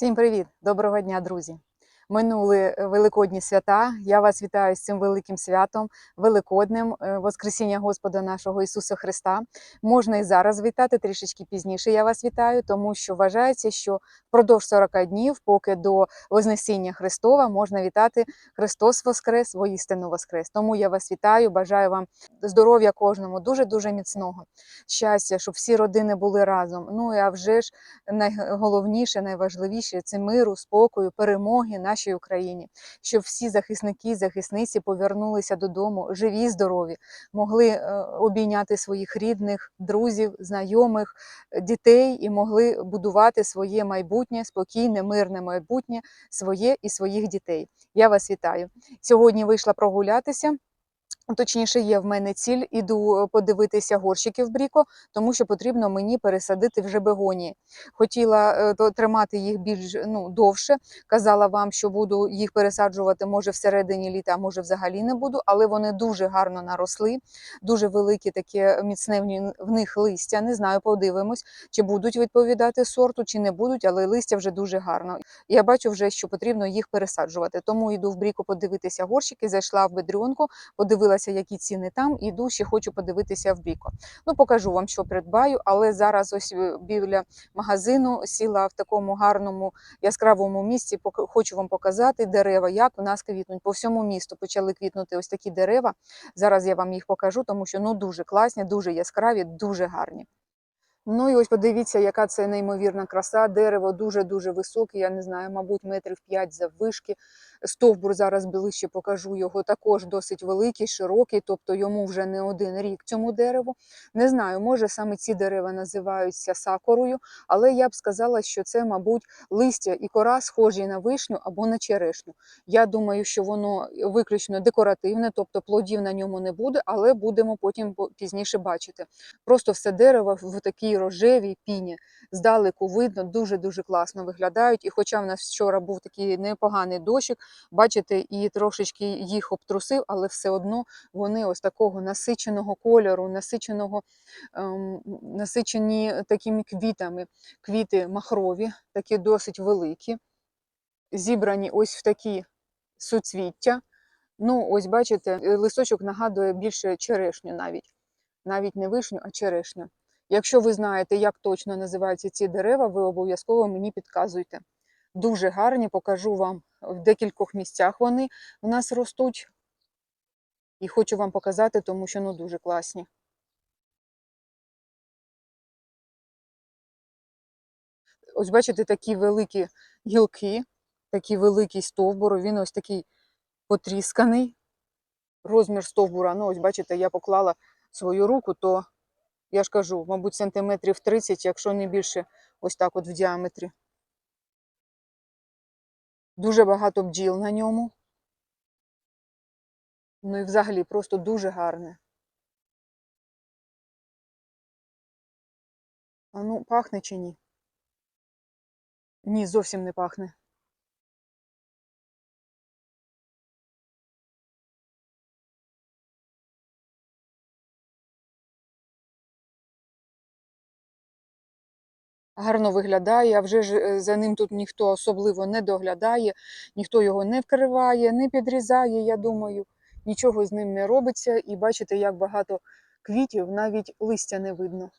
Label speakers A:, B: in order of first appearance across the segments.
A: Всім привіт! Доброго дня, друзі! Минули е, великодні свята. Я вас вітаю з цим великим святом, великодним е, Воскресіння Господа нашого Ісуса Христа. Можна і зараз вітати трішечки пізніше. Я вас вітаю, тому що вважається, що впродовж 40 днів, поки до Вознесіння Христова, можна вітати Христос Воскрес, воістину Воскрес. Тому я вас вітаю, бажаю вам здоров'я кожному, дуже дуже міцного щастя, щоб всі родини були разом. Ну а вже ж найголовніше, найважливіше це миру, спокою, перемоги нашій Україні, щоб всі захисники, захисниці повернулися додому, живі, здорові, могли е, обійняти своїх рідних, друзів, знайомих, дітей і могли будувати своє майбутнє, спокійне, мирне майбутнє, своє і своїх дітей. Я вас вітаю. Сьогодні вийшла прогулятися. Точніше, є в мене ціль, іду е, подивитися горщики в Бріко, тому що потрібно мені пересадити вже бегонії. Хотіла е, тримати їх більш ну, довше. Казала вам, що буду їх пересаджувати може всередині літа, а може взагалі не буду, але вони дуже гарно наросли, дуже великі таке міцне в в них листя. Не знаю, подивимось, чи будуть відповідати сорту, чи не будуть, але листя вже дуже гарно. Я бачу вже, що потрібно їх пересаджувати. Тому йду в Бріко подивитися горщики, зайшла в бедрюнку, подивилася, які ціни там, іду ще хочу подивитися в Бріко. Ну, покажу вам, що придбаю, але зараз ось е, біля магазину сіла в такому гарному яскравому місці. Хочу вам показати дерева, як у нас квітнуть. По всьому місту почали квітнути ось такі дерева. Зараз я вам їх покажу, тому що ну дуже класні, дуже яскраві, дуже гарні. Ну і ось подивіться, яка це неймовірна краса. Дерево дуже-дуже високе, я не знаю, мабуть, метрів 5 заввишки. Стовбур зараз ближче покажу його також досить великий, широкий, тобто йому вже не один рік цьому дереву. Не знаю, може саме ці дерева називаються сакурою, але я б сказала, що це, мабуть, листя і кора схожі на вишню або на черешню. Я думаю, що воно виключно декоративне, тобто плодів на ньому не буде, але будемо потім по- пізніше бачити. Просто все дерево в такій рожевій піні. Здалеку видно, дуже-дуже класно виглядають. І хоча в нас вчора був такий непоганий дощик, бачите, і трошечки їх обтрусив, але все одно вони ось такого насиченого кольору, насиченого, ем, насичені такими квітами. Квіти махрові, такі досить великі, зібрані ось в такі суцвіття. Ну, ось бачите, листочок нагадує більше черешню навіть. Навіть не вишню, а черешню. Якщо ви знаєте, як точно називаються ці дерева, ви обов'язково мені підказуйте. Дуже гарні, покажу вам в декількох місцях вони у нас ростуть. І хочу вам показати, тому що ну дуже класні. Ось бачите, такі великі гілки, такий великий стовбур, він ось такий потрісканий. Розмір стовбура, ну ось бачите, я поклала свою руку, то я ж кажу, мабуть, сантиметрів 30, якщо не більше, ось так от в діаметрі. Дуже багато бджіл на ньому. Ну і взагалі просто дуже гарне. А ну, пахне чи ні? Ні, зовсім не пахне. Гарно виглядає, а вже ж е, за ним тут ніхто особливо не доглядає, ніхто його не вкриває, не підрізає, я думаю, нічого з ним не робиться. І бачите, як багато квітів, навіть листя не видно.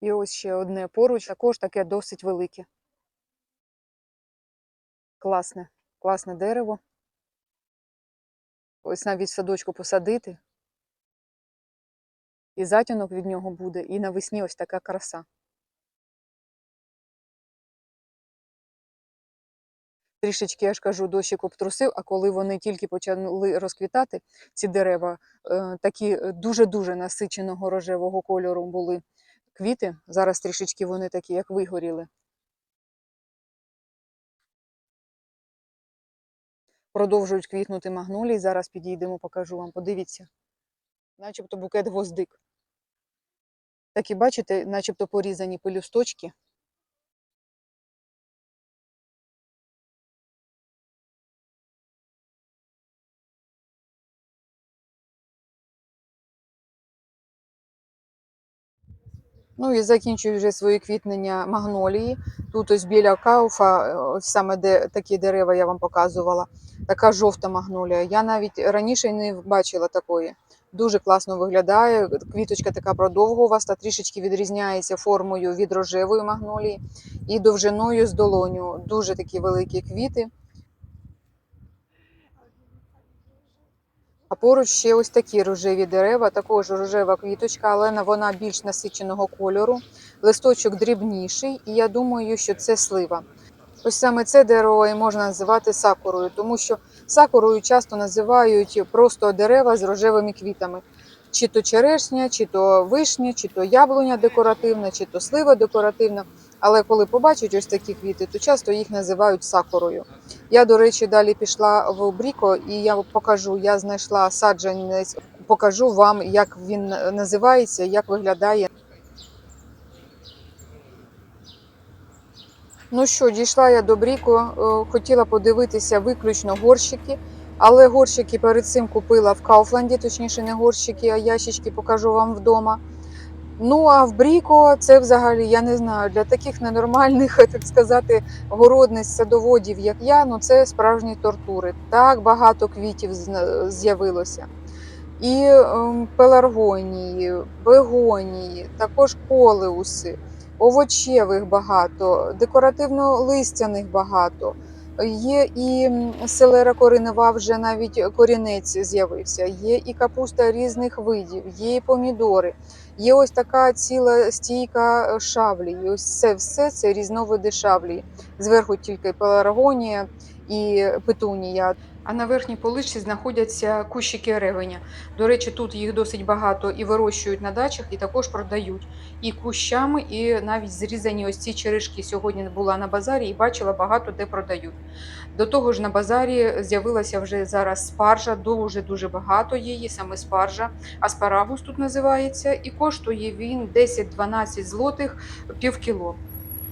A: І ось ще одне поруч, також таке досить велике. Класне, класне дерево. Ось навіть в садочку посадити. І затінок від нього буде, і навесні ось така краса. Трішечки, я ж кажу, дощик обтрусив, а коли вони тільки почали розквітати, ці дерева, е, такі е, дуже-дуже насиченого рожевого кольору були квіти. Зараз трішечки вони такі, як вигоріли. Продовжують квітнути магнолії. Зараз підійдемо, покажу вам. Подивіться. Начебто букет гвоздик. Такі, бачите, начебто порізані пелюсточки. Ну і закінчую вже своє квітнення магнолії. Тут ось біля кауфа, е, ось саме де такі дерева я вам показувала. Така жовта магнолія. Я навіть раніше не бачила такої. Дуже класно виглядає. Квіточка така продовгуваста, трішечки відрізняється формою від рожевої магнолії і довжиною з долоню. Дуже такі великі квіти. А поруч ще ось такі рожеві дерева, також рожева квіточка, але вона більш насиченого кольору. Листочок дрібніший, і я думаю, що це слива. Ось саме це дерево і можна називати сакурою, тому що сакурою часто називають просто дерева з рожевими квітами. Чи то черешня, чи то вишня, чи то яблуня декоративна, чи то слива декоративна. Але коли побачать ось такі квіти, то часто їх називають сакурою. Я, до речі, далі пішла в Бріко, і я покажу, я знайшла саджанець, покажу вам, як він називається, як виглядає. Ну що, дійшла я до Бріко, е, хотіла подивитися виключно горщики, але горщики перед цим купила в Кауфланді, точніше, не горщики, а ящички покажу вам вдома. Ну а в Бріко це взагалі, я не знаю, для таких ненормальних, так сказати, городниць, садоводів, як я, ну це справжні тортури. Так багато квітів з'явилося. І ем, пеларгонії, бегонії, також колеуси, овочевих багато, декоративно-листяних багато. Є і селера коринова, вже навіть корінець з'явився. Є і капуста різних видів, є і помідори. Є ось така ціла стійка шавлі. І ось це все це різновиди шавлі. Зверху тільки пеларгонія і петунія. А на верхній поличці знаходяться кущики ревеня. До речі, тут їх досить багато і вирощують на дачах, і також продають і кущами, і навіть зрізані ось ці черешки. Сьогодні була на базарі і бачила багато де продають. До того ж, на базарі з'явилася вже зараз спаржа, дуже дуже багато її, саме спаржа. Аспарагус тут називається, і коштує він 10-12 злотих пів кіло.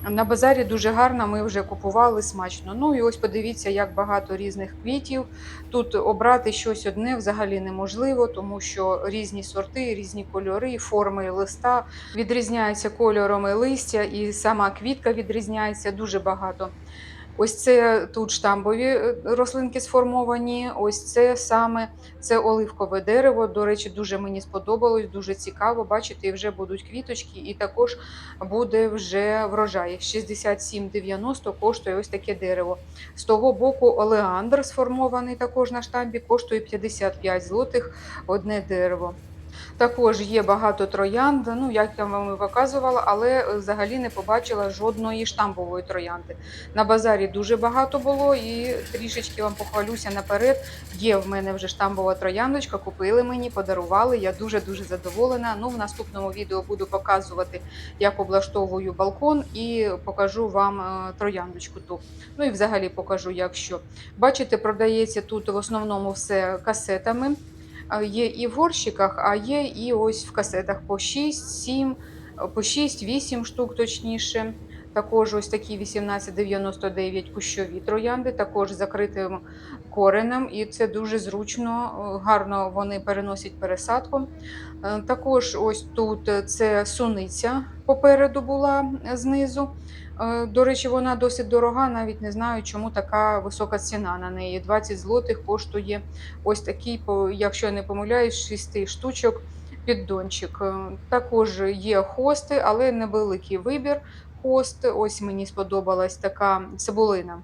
A: На базарі дуже гарно, ми вже купували смачно. Ну і ось подивіться, як багато різних квітів. Тут обрати щось одне взагалі неможливо, тому що різні сорти, різні кольори, форми листа відрізняються кольорами листя, і сама квітка відрізняється дуже багато. Ось це тут штамбові е, рослинки сформовані. Ось це саме це оливкове дерево. До речі, дуже мені сподобалось, дуже цікаво. Бачите, і вже будуть квіточки, і також буде вже врожай. 67,90 коштує ось таке дерево. З того боку олеандр сформований також на штамбі, коштує 55 злотих одне дерево. Також є багато троянд, ну як я вам і показувала, але е, взагалі не побачила жодної штамбової троянди. На базарі дуже багато було, і трішечки вам похвалюся наперед. Є в мене вже штамбова трояндочка, купили мені, подарували. Я дуже дуже задоволена. Ну, в наступному відео буду показувати, як облаштовую балкон, і покажу вам е, трояндочку ту. Ну і взагалі покажу, як що. Бачите, продається тут в основному все касетами. Є і в горщиках, а є і ось в касетах по 6, 7, по 6-8 штук точніше. Також ось такі 1899 кущові троянди, також закритим коренем, і це дуже зручно, е, гарно вони переносять пересадку. Е, Також ось тут е, це суниця попереду була знизу. До речі, вона досить дорога, навіть не знаю, чому така висока ціна на неї. 20 злотих коштує ось такий, якщо я не помиляюсь, 6 штучок піддончик. Також є хости, але невеликий вибір хост. Ось мені сподобалась така цибулина.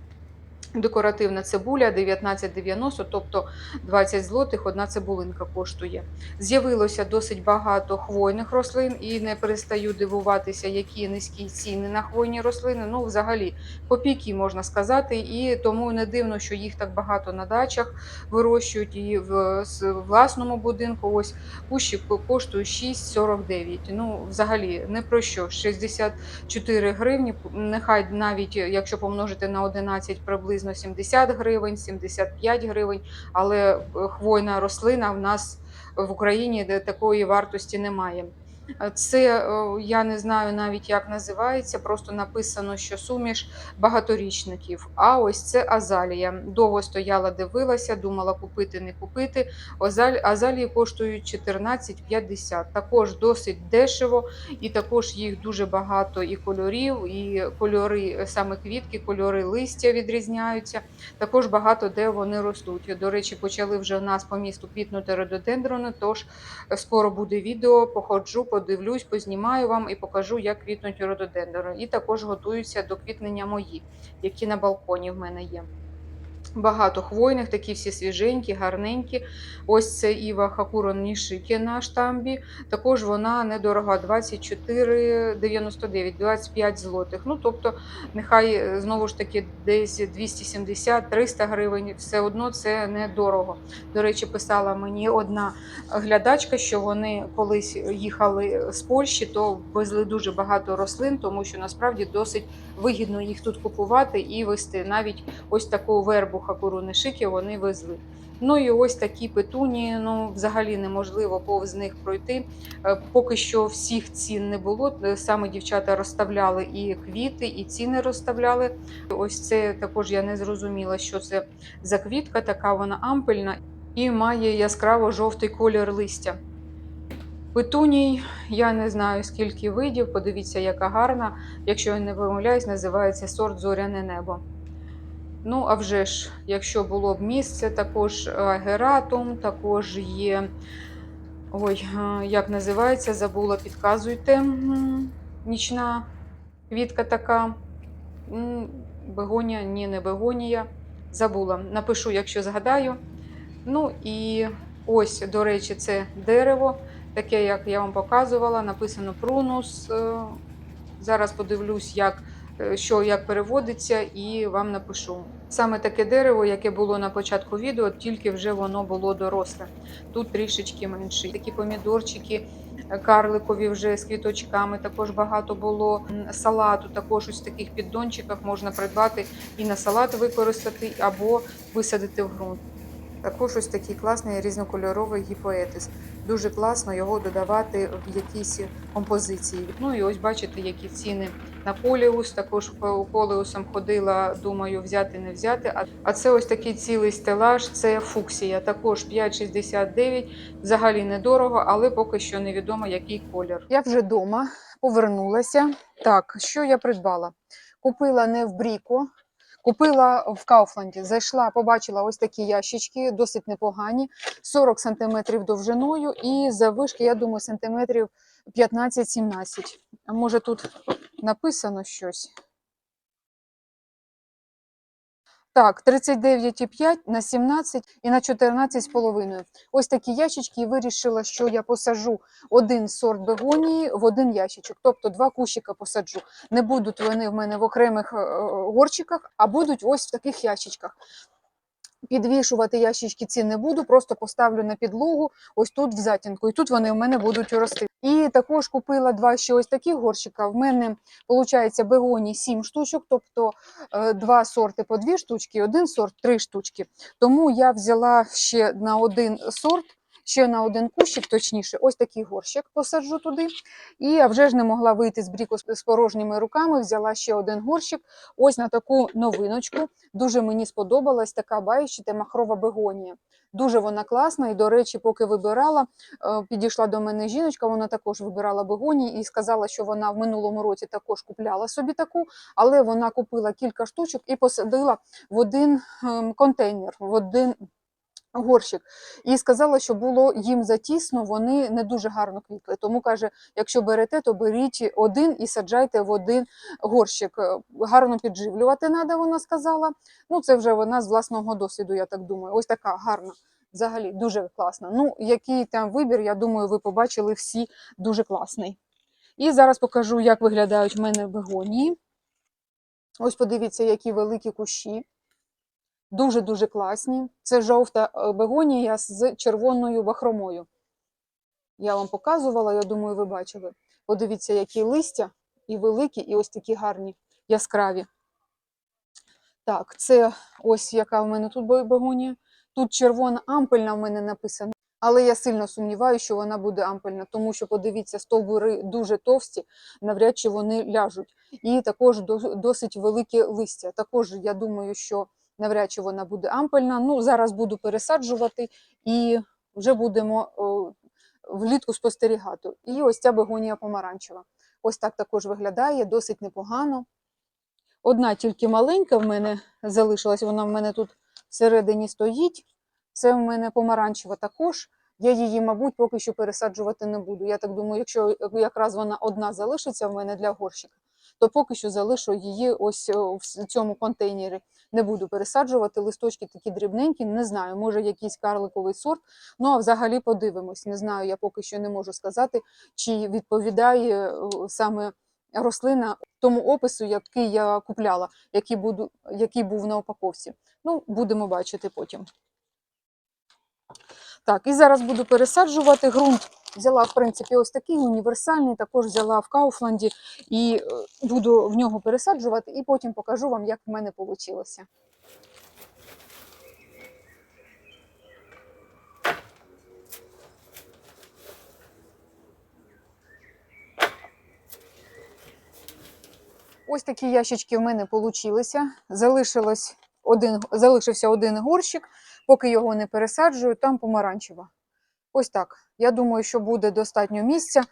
A: Декоративна цибуля 19,90, тобто 20 злотих одна цибулинка коштує. З'явилося досить багато хвойних рослин і не перестаю дивуватися, які низькі ціни на хвойні рослини. Ну, взагалі, копійки можна сказати, і тому не дивно, що їх так багато на дачах вирощують і в власному будинку. Ось кущик коштує 6,49. Ну, взагалі, не про що. 64 гривні. Нехай навіть якщо помножити на 11, приблизно 70 гривень, 75 гривень. Але е, хвойна рослина в нас в Україні такої вартості немає. Е, Це е, я не знаю навіть як називається, просто написано, що суміш багаторічників. А ось це азалія. Довго стояла, дивилася, думала купити, не купити. Азалії коштують 14,50. Також досить дешево, і також їх дуже багато і кольорів, і кольори е, саме квітки, кольори листя відрізняються. Також багато де вони ростуть. До речі, почали вже у нас по місту квітнути рододендрони, тож скоро буде відео, походжу, подивлюсь, познімаю вам і покажу, як квітнуть рододендри. І також готуються до квітнення мої, які на балконі в мене є. Багато хвойних, такі всі свіженькі, гарненькі. Ось це Іва Хакуро Нішикі на штамбі. Також вона недорога 24,99, 25 злотих. Ну, тобто, нехай е, знову ж таки десь 270-300 гривень. Все одно це недорого. До речі, писала мені одна глядачка, що вони колись їхали з Польщі, то везли дуже багато рослин, тому що насправді досить вигідно їх тут купувати і вести. Навіть ось таку вербу хакуру нишики вони везли. Ну і ось такі петуні, ну взагалі неможливо повз них пройти. Е, Поки що всіх цін не було. Е, Саме дівчата розставляли і квіти, і ціни розставляли. Ось це також я не зрозуміла, що це за квітка, така вона ампельна і має яскраво жовтий колір листя. Петуній, я не знаю скільки видів, подивіться, яка гарна. Якщо я не помиляюсь, називається сорт Зоряне небо. Ну, а вже ж, якщо було б місце, також е, гератум, також є. Ой, е, як називається, забула, підказуйте. Нічна квітка така. Бегонія, ні, не бегонія. Забула. Напишу, якщо згадаю. Ну і ось, до речі, це дерево, таке, як я вам показувала, написано прунус. Е, Зараз подивлюсь, як, що як переводиться, і вам напишу. Саме таке дерево, яке було на початку відео, тільки вже воно було доросле. Тут трішечки менше. Такі помідорчики е, карликові вже з квіточками. Також багато було салату. Також ось в таких піддончиках можна придбати і на салат використати, або висадити в ґрунт. Також ось такий класний різнокольоровий гіпоетис. Дуже класно його додавати в якісь композиції. Ну і ось бачите, які ціни на коліус. Також по коліусам ходила, думаю, взяти не взяти. А- це ось такий цілий стелаж, це фуксія. Також 5,69. Взагалі недорого, але поки що невідомо, який колір. Я вже вдома повернулася. Так, що я придбала? Купила не в Бріко, Купила в Кауфланді, зайшла, побачила ось такі ящички, досить непогані, 40 см довжиною і завишки, я думаю, сантиметрів 15-17. Може тут написано щось? Так, 39,5 на 17 і на 14,5. Ось такі ящички і вирішила, що я посаджу один сорт бегонії в один ящичок. Тобто два кущика посаджу. Не будуть вони в мене в окремих е, е, горчиках, а будуть ось в таких ящичках. Підвішувати ящички ці не буду, просто поставлю на підлогу ось тут в затінку, і тут вони в мене будуть рости. І також купила два ще ось такі горщика. В мене виходить бегоні 7 штучок, тобто е, два сорти по дві штучки, один сорт три штучки. Тому я взяла ще на один сорт, ще на один кущик, точніше, ось такий горщик посаджу туди. І я вже ж не могла вийти з бріку з порожніми руками. Взяла ще один горщик. Ось на таку новиночку. Дуже мені сподобалась така, бачите, махрова бегонія. Дуже вона класна. І, до речі, поки вибирала, е, підійшла до мене жіночка, вона також вибирала бегонії і сказала, що вона в минулому році також купляла собі таку, але вона купила кілька штучок і посадила в один ем, контейнер, в один горщик. І сказала, що було їм затісно, вони не дуже гарно квітли. Тому каже, якщо берете, то беріть один і саджайте в один горщик. Е, Гарно підживлювати треба, вона сказала. Ну, це вже вона з власного досвіду, я так думаю. Ось така гарна. Взагалі дуже класна. Ну, який там вибір, я думаю, ви побачили всі дуже класний. І зараз покажу, як виглядають в мене бегонії. Ось подивіться, які великі кущі. Дуже-дуже класні. Це жовта е, бегонія з червоною бахромою. Я вам показувала, я думаю, ви бачили. Подивіться, які листя і великі, і ось такі гарні, яскраві. Так, це ось яка в мене тут бегонія. Тут червона ампельна в мене написана. Але я сильно сумніваюся, що вона буде ампельна, тому що подивіться, стовбури дуже товсті, навряд чи вони ляжуть. І також досить велике листя. Також я думаю, що навряд чи вона буде ампельна. Ну, зараз буду пересаджувати і вже будемо о, влітку спостерігати. І ось ця бегонія помаранчева. Ось так також виглядає, досить непогано. Одна тільки маленька в мене залишилась, вона в мене тут всередині стоїть. Це в мене помаранчева також. Я її, мабуть, поки що пересаджувати не буду. Я так думаю, якщо якраз вона одна залишиться в мене для горщика, то поки що залишу її ось е, в цьому контейнері. Не буду пересаджувати. Листочки такі дрібненькі, не знаю, може якийсь карликовий сорт. Ну а взагалі подивимось. Не знаю, я поки що не можу сказати, чи відповідає е, саме рослина тому опису, який я купляла, який, буду, який був на упаковці. Ну, будемо бачити потім. Так, і зараз буду пересаджувати ґрунт. Взяла, в принципі, ось такий універсальний, також взяла в Кауфланді і е, буду в нього пересаджувати, і потім покажу вам, як в мене вийшло. Ось такі ящички в мене получилися. Залишилось один, залишився один горщик, поки його не пересаджую, там помаранчева. Ось так. Я думаю, що буде достатньо місця,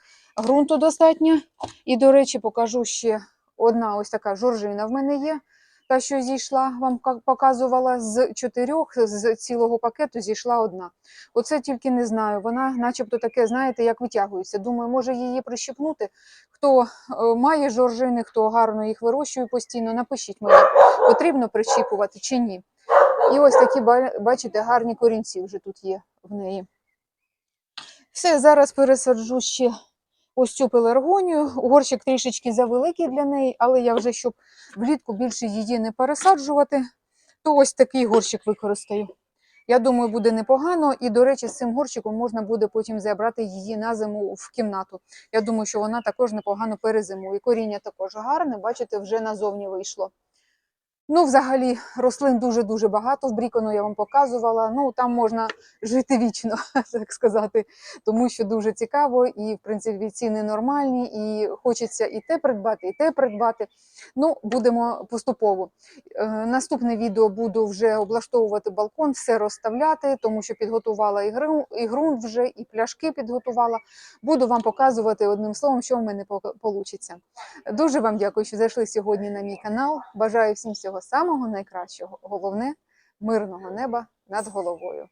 A: ґрунту достатньо. І, до речі, покажу ще одна ось така жоржина в мене є. Та, що зійшла, вам показувала з чотирьох, з цілого пакету зійшла одна. Оце тільки не знаю. Вона, начебто, таке, знаєте, як витягується. Думаю, може її прищепнути. Хто е, має жоржини, хто гарно їх вирощує постійно, напишіть мені, потрібно прищіпувати чи ні. І ось такі, бачите, гарні корінці вже тут є в неї. Все, зараз пересаджу ще ось цю пеларгонію. Горщик трішечки завеликий для неї, але я вже, щоб влітку більше її не пересаджувати, то ось такий горщик використаю. Я думаю, буде непогано. І, до речі, з цим горщиком можна буде потім забрати її на зиму в кімнату. Я думаю, що вона також непогано перезимує. Коріння також гарне, бачите, вже назовні вийшло. Ну, взагалі, рослин дуже-дуже багато. В Брікону я вам показувала. Ну, там можна жити вічно, так сказати, тому що дуже цікаво, і в принципі ціни нормальні, і хочеться і те придбати, і те придбати. Ну, будемо поступово. Е, Наступне відео буду вже облаштовувати балкон, все розставляти, тому що підготувала і ґрунт вже, і пляшки підготувала. Буду вам показувати одним словом, що в мене вийде. Дуже вам дякую, що зайшли сьогодні на мій канал. Бажаю всім всього самого найкращого. Головне мирного неба над головою.